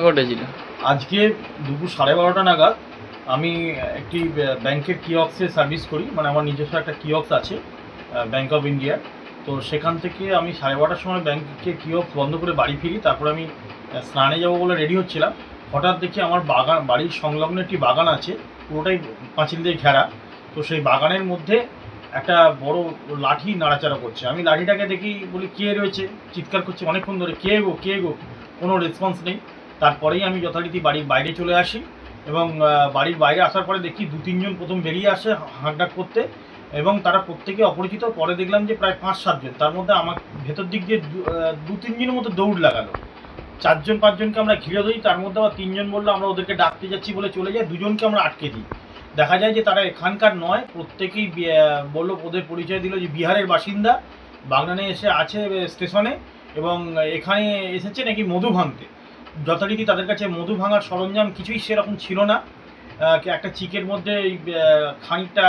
ঘটেছিল আজকে দুপুর সাড়ে বারোটা নাগাদ আমি একটি ব্য- ব্যাংকের কিয়ক্সে সার্ভিস করি মানে আমার নিজস্ব একটা কিয়ক্স আছে ব্যাংক অফ ইন্ডিয়া তো সেখান থেকে আমি সাড়ে বারোটার সময় ব্যাংকের কিয়ক্স বন্ধ করে বাড়ি ফিরি, তারপর আমি স্নানে যাব বলে রেডি হচ্ছিলাম। হঠাৎ দেখি আমার বাগান, বাড়ির সংলগ্ন একটি বাগান আছে, পুরোটাই পাঁচিল দিয়ে ঘেরা। তো সেই বাগানের মধ্যে একটা বড় লাঠি নাড়াচাড়া করছে। আমি লাঠিটাকে দেখি বলি, কে রয়েছে? চিৎকার করছে, অনেকক্ষণ ধরে, কে গো কে গো? কোনো রেসপন্স নেই। তারপরেই আমি যথারীতি বাড়ির বাইরে চলে আসি এবং বাড়ির বাইরে আসার পরে দেখি দু তিনজন প্রথম বেরিয়ে আসে হাঁকডাক করতে এবং তারা প্রত্যেকে অপরিচিত। পরে দেখলাম যে প্রায় পাঁচ সাতজন। তার মধ্যে আমার ভেতর দিক দিয়ে দু- তিনজনের মতো দৌড় লাগালো। চারজন, পাঁচজনকে আমরা ঘিরে ধরি, তার মধ্যে আবার তিনজন বলল, আমরা ওদেরকে ডাকতে যাচ্ছি বলে চলে যাই, দুজনকে আমরা আটকে দিই। দেখা যায় যে তারা এখানকার নয়, প্রত্যেকেই বলল, ওদের পরিচয় দিল যে বিহারের বাসিন্দা। বাগনানে এসে আছে স্টেশনে এবং এখানে এসেছে নাকি মধু ভাঙতে যথারীতি তাদের কাছে মধু ভাঙার সরঞ্জাম কিছুই সেরকম ছিল না। একটা চিকের মধ্যে খানিকটা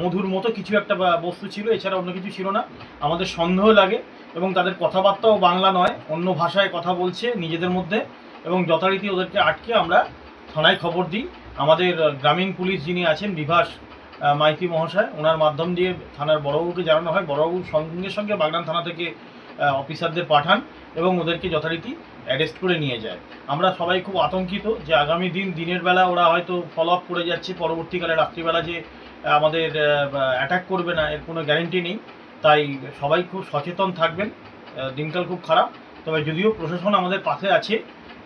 মধুর মতো কিছু একটা বস্তু ছিল, এছাড়া অন্য কিছু ছিল না। আমাদের সন্দেহ লাগে এবং তাদের কথাবার্তাও বাংলা নয়, অন্য ভাষায় কথা বলছে নিজেদের মধ্যে এবং যথারীতি ওদেরকে আটকে আমরা থানায় খবর দিই। আমাদের গ্রামীণ পুলিশ যিনি আছেন, বিভাস মাইতি মহাশয়, ওনার মাধ্যম দিয়ে থানার বড়বাবুকে জানানো হয়। বড়বাবু সঙ্গে সঙ্গে বাগনান থানা থেকে অফিসারদের পাঠান এবং ওদেরকে যথারীতি অ্যারেস্ট করে নিয়ে যায়। আমরা সবাই খুব আতঙ্কিত যে আগামী দিন, দিনের বেলা ওরা হয়তো ফলো আপ করে যাচ্ছে, পরবর্তীকালে রাত্রিবেলা যে আমাদের অ্যাটাক করবে না, এর কোনো গ্যারেন্টি নেই। তাই সবাই খুব সচেতন থাকবেন। দিনকাল খুব খারাপ। তবে যদিও প্রশাসন আমাদের পাশে আছে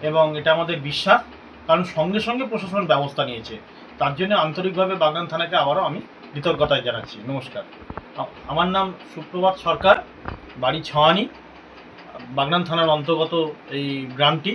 এবং এটা আমাদের বিশ্বাস, কারণ সঙ্গে সঙ্গে প্রশাসন ব্যবস্থা নিয়েছে। তার জন্য আন্তরিকভাবে বাগান থানাকে আবারও আমি কৃতজ্ঞতায় জানাচ্ছি। নমস্কার। আমার নাম সুপ্রভাত সরকার। বাড়ি ছাওয়ানি বাগনান থানার অন্তর্গত এই গ্রামটি।